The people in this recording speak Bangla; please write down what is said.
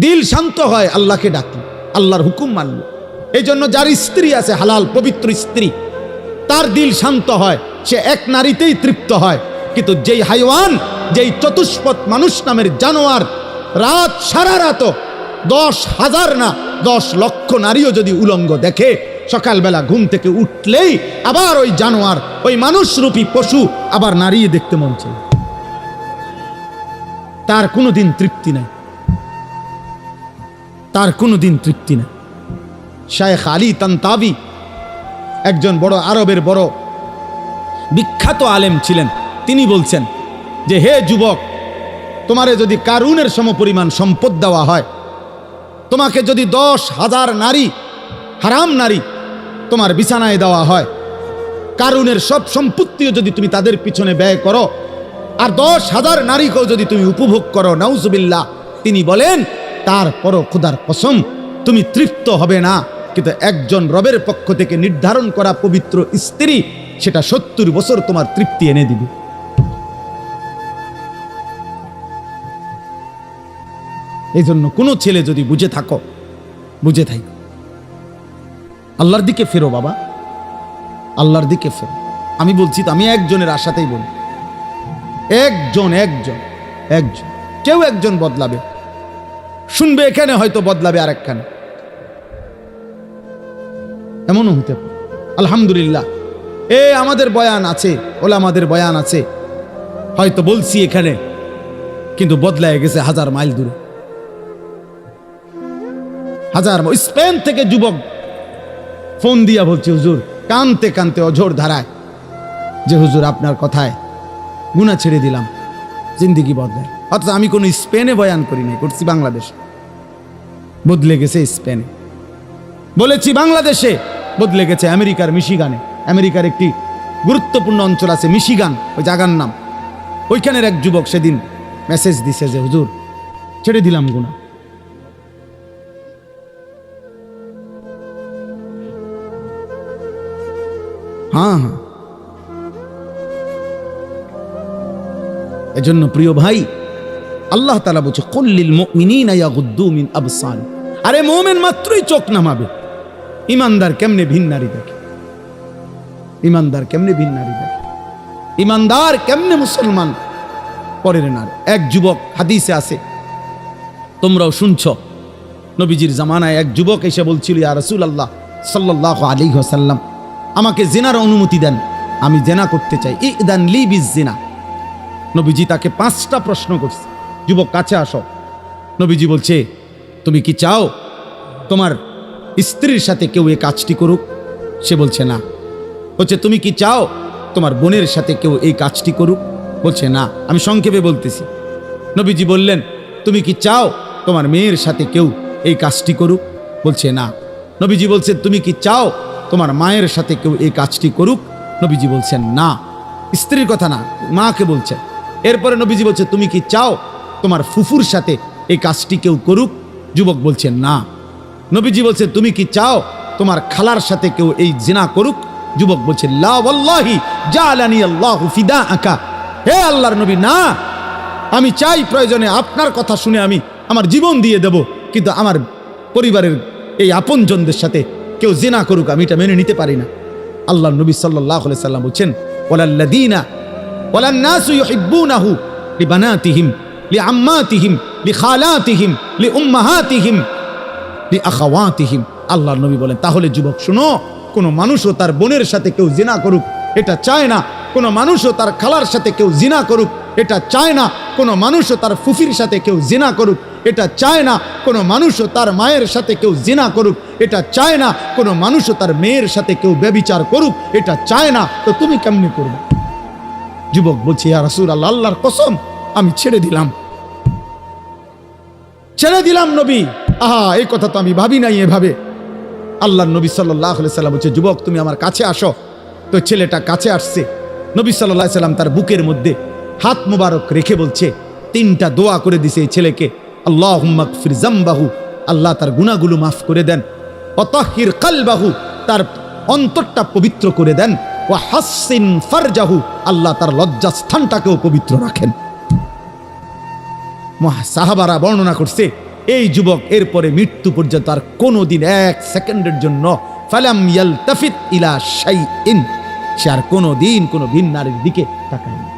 দিল শান্ত হয়, আল্লাহকে ডাকল, আল্লাহর হুকুম মানল। এই জন্য যার স্ত্রী আছে, হালাল, পবিত্র স্ত্রী, তার দিল শান্ত হয়, সে এক নারীতেই তৃপ্ত হয়। কিন্তু যেই হাইওয়ান, যেই চতুষ্পদ মানুষ নামের জানোয়ার, রাত সারা রাত দশ হাজার না, দশ লক্ষ নারীও যদি উলঙ্গ দেখে, সকালবেলা ঘুম থেকে উঠলেই আবার ওই জানোয়ার, ওই মানুষরূপী পশু আবার নারী দেখতে মন চায়। তার কোনো দিন তৃপ্তি নাই। তার কোনো দিন তৃপ্তি নাই। শায়েখ আলী তান্তাবি একজন বড় আরবের বড় বিখ্যাত আলেম ছিলেন। তিনি বলছেন যে, হে যুবক, তোমারে যদি কারুনের সমপরিমাণ সম্পদ দেওয়া হয়, তোমাকে যদি দশ হাজার নারী, হারাম নারী, তোমার বিছানায় দেওয়া হয়, কারুনের সব সম্পত্তিও যদি তুমি তাদের পিছনে ব্যয় করো, আর দশ হাজার নারীকেও যদি তুমি উপভোগ করো, নাউজুবিল্লাহ, তিনি বলেন তারপরও খুদার কসম, তুমি তৃপ্ত হবে না। কিন্তু একজন রবের পক্ষ থেকে নির্ধারণ করা পবিত্র স্ত্রী, সেটা সত্তর বছর তোমার তৃপ্তি এনে দিবে। এই জন্য কোনো ছেলে যদি বুঝে থাকো বুঝে থাকো আল্লাহর দিকে ফেরো বাবা, আল্লাহর দিকে ফেরো। আমি বলছি তো, আমি একজনের আশাতেই বলি। একজন একজন একজন। কেউ একজন বদলাবে। শুনবে এখানে, হয়তো বদলাবে আর একখানে এমনও হতে পারে। আলহামদুলিল্লাহ। এ আমাদের বয়ান আছে ওলা আমাদের বয়ান আছে। হয়তো বলছি এখানে, কিন্তু বদলায় গেছে হাজার মাইল দূরে। হাজার স্পেন থেকে যুবক ফোন দিয়া বলছে, হুজুর, কানতে কানতে অঝোর ধারায়, যে হুজুর আপনার কথায় গুণা ছেড়ে দিলাম, জিন্দিগি বদলায়। অথচ আমি কোনো স্পেনে বয়ান করি নাই, করছি বাংলাদেশ। বদলে গেছে স্পেনে। বলেছি বাংলাদেশে বদলে গেছে আমেরিকার মিশিগানে। আমেরিকার একটি গুরুত্বপূর্ণ অঞ্চল আছে মিশিগান, ওই জায়গার নাম। ওইখানের এক যুবক সেদিন মেসেজ দিছে যে, হুজুর, ছেড়ে দিলাম গুণা হ্যাঁ হ্যাঁ। এজন্য প্রিয় ভাই, আল্লাহ তালা বলছে কল্লিল মিন আবসার আরে মোমেন মাত্রই চোখ নামাবে। ইমানদার কেমনে ভিন নারী দেখে? ইমানদার কেমনে ভিন নারী দেখে? ইমানদার কেমনে মুসলমান? পরের নারী, এক যুবক হাদিসে আছে। তোমরাও শুনছ, নবীজির জামানায় এক যুবক এসে বলছিল, ইয়া রসুল আল্লাহ সাল্লাহ আলী সাল্লাম আমাকে জেনার অনুমতি দেন, আমি জেনা করতে চাই। ই দেন লি বিজ জেনা। নবীজি তাকে পাঁচটা প্রশ্ন করছে। যুবক, কাছে আসো। নবীজি বলছে তুমি কি চাও তোমার স্ত্রীর সাথে কেউ এই কাজটি করুক? সে বলছে না। বলছে, তুমি কি চাও তোমার বোনের সাথে কেউ এই কাজটি করুক? বলছে, না। আমি সংক্ষেপে বলতেছি। নবীজি বললেন, তুমি কি চাও তোমার মেয়ের সাথে কেউ এই কাজটি করুক? বলছে, না। নবীজি বলছেন, তুমি কি চাও তোমার মায়ের সাথে কেউ এই কাজটি করুক? নবীজি বলছেন, না। স্ত্রীর কথা না, মাকে বলছেন এরপরে নবীজি বলছে, তুমি কি চাও তোমার ফুফুর সাথে এই কাজটি কেউ করুক? যুবক বলছেন, না। নবীজি বলছে তুমি কি চাও তোমার খালার সাথে কেউ এই জিনা করুক? যুবক বলছে লা আল্লাহু ফিদা আকা হে আল্লাহর নবী, না, আমি চাই প্রয়োজনে আপনার কথা শুনে আমি আমার জীবন দিয়ে দেব, কিন্তু আমার পরিবারের এই আপনজনদের সাথে কেউ জেনা করুক, আমি এটা মেনে নিতে পারি না। আল্লাহ নবী সাল্লাহ সাল্লাম বলছেন ওলাল্লাদিনা ওলান্নাসু ইউহিব্বুনাহু লিবানাতিহিম, লিআম্মাতিহিম। লিখালাতিহিম লিউম্মাহাতিহিম, লিআখাওয়াতিহিম। আল্লাহর নবী বলেন, তাহলে যুবক, শুনো, কোনো মানুষও তার বোনের সাথে কেউ জিনা করুক, এটা চায় না। কোনো মানুষও তার খালার সাথে কেউ জিনা করুক, এটা চায় না। কোনো মানুষও তার ফুফির সাথে কেউ জিনা করুক, এটা চায় না। কোনো মানুষও তার মায়ের সাথে কেউ জিনা করুক, এটা চায় না। কোনো মানুষও তার মেয়ের সাথে কেউ ব্যবিচার করুক, এটা চায় না। তো তুমি কেমনি করবে? যুবক বলছি আর রাসুল আল্লাহ আল্লাহর কসম, আমি ছেড়ে দিলাম। ছেড়ে দিলাম নবী। আহা, এই কথা তো আমি ভাবি নাই এভাবে। আল্লাহ নবী সাল্লাহ সাল্লাম বলছে, যুবক, তুমি আমার কাছে আসো। তো ছেলেটা কাছে আসছে। নবী সাল্লাহ সাল্লাম তার বুকের মধ্যে হাত মুবারক রেখে বলছে, তিনটা দোয়া করে দিছে এই ছেলেকে। আল্লাহ ফির জাম্বাহু আল্লাহ তার গুণাগুলো মাফ করে দেন। অতহির কালবাহু, তার অন্তরটা পবিত্র করে দেন। ও হাসিন ফারজাহু, আল্লাহ তার লজ্জাস্থানটাকেও পবিত্র রাখেন। সাহাবারা বর্ণনা করছে, এই যুবক এরপরে মৃত্যু পর্যন্ত আর কোনো দিন এক সেকেন্ডের জন্য ফালাম ইয়াল তফিত ইলা শাইইন। সে আর কোনো দিন কোনো ভিন নারীর দিকে তাকায় না